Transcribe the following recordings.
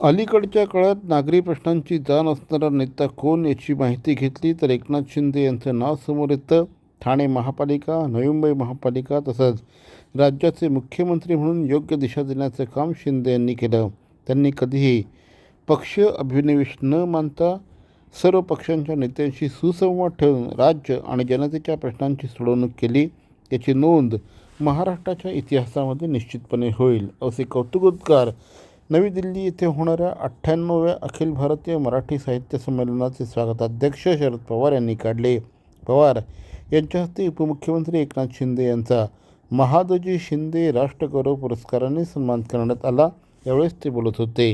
अलीकडच्या काळात नागरी प्रश्नांची जाण असणारा नेता कोण याची माहिती घेतली? तर एकनाथ शिंदे यांचं नाव समोर येतं. ठाणे महापालिका नवी मुंबई महापालिका तसंच राज्याचे मुख्यमंत्री म्हणून योग्य दिशा देण्याचं काम शिंदे यांनी केलं. त्यांनी कधीही पक्ष अभिनिवेश न मानता सर्व पक्षांच्या नेत्यांशी सुसंवाद ठेवून राज्य आणि जनतेच्या प्रश्नांची सोडवणूक केली. याची नोंद महाराष्ट्राच्या इतिहासामध्ये निश्चितपणे होईल असे कौतुकोद्गार नवी दिल्ली येथे होणाऱ्या अठ्ठ्याण्णव्या अखिल भारतीय मराठी साहित्य संमेलनाचे स्वागताध्यक्ष शरद पवार यांनी काढले. पवार यांच्या हस्ते उपमुख्यमंत्री एकनाथ शिंदे यांचा महादजी शिंदे राष्ट्रगौरव पुरस्काराने सन्मान करण्यात आला. यावेळेस ते बोलत होते.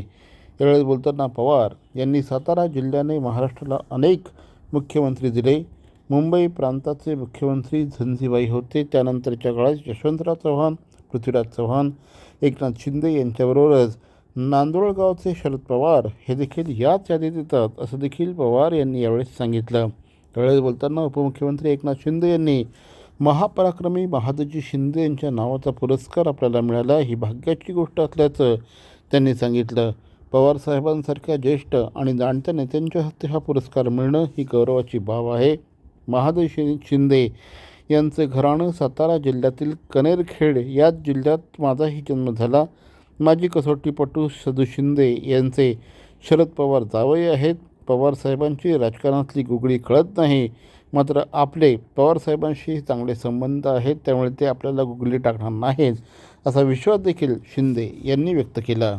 यावेळेस बोलताना पवार यांनी सातारा जिल्ह्याने महाराष्ट्राला अनेक मुख्यमंत्री दिले. मुंबई प्रांताचे मुख्यमंत्री झंझीबाई होते. त्यानंतरच्या काळात यशवंतराव चव्हाण पृथ्वीराज चव्हाण एकनाथ शिंदे यांच्याबरोबरच नांदोळगावचे शरद पवार हे देखील याच यादीत येतात असं देखील पवार यांनी यावेळेस सांगितलं. त्यावेळेस बोलताना उपमुख्यमंत्री एकनाथ शिंदे यांनी महापराक्रमी महादजी शिंदे यांच्या नावाचा पुरस्कार आपल्याला मिळाला ही भाग्याची गोष्ट असल्याचं त्यांनी सांगितलं. पवारसाहेबांसारख्या ज्येष्ठ आणि जाणत्या नेत्यांच्या हस्ते हा पुरस्कार मिळणं ही गौरवाची बाब आहे. महादजी शिंदे यांचं घराणं सातारा जिल्ह्यातील कनेरखेड याच जिल्ह्यात माझाही जन्म झाला. माजी कसोटीपटू सदू शिंदे यांचे शरद पवार जावई आहेत. पवारसाहेबांची राजकारणातली गुगळी कळत नाही. मात्र आपले पवारसाहेबांशी चांगले संबंध आहेत त्यामुळे ते आपल्याला गुगली टाकणार नाहीत असा विश्वास देखील शिंदे यांनी व्यक्त केला.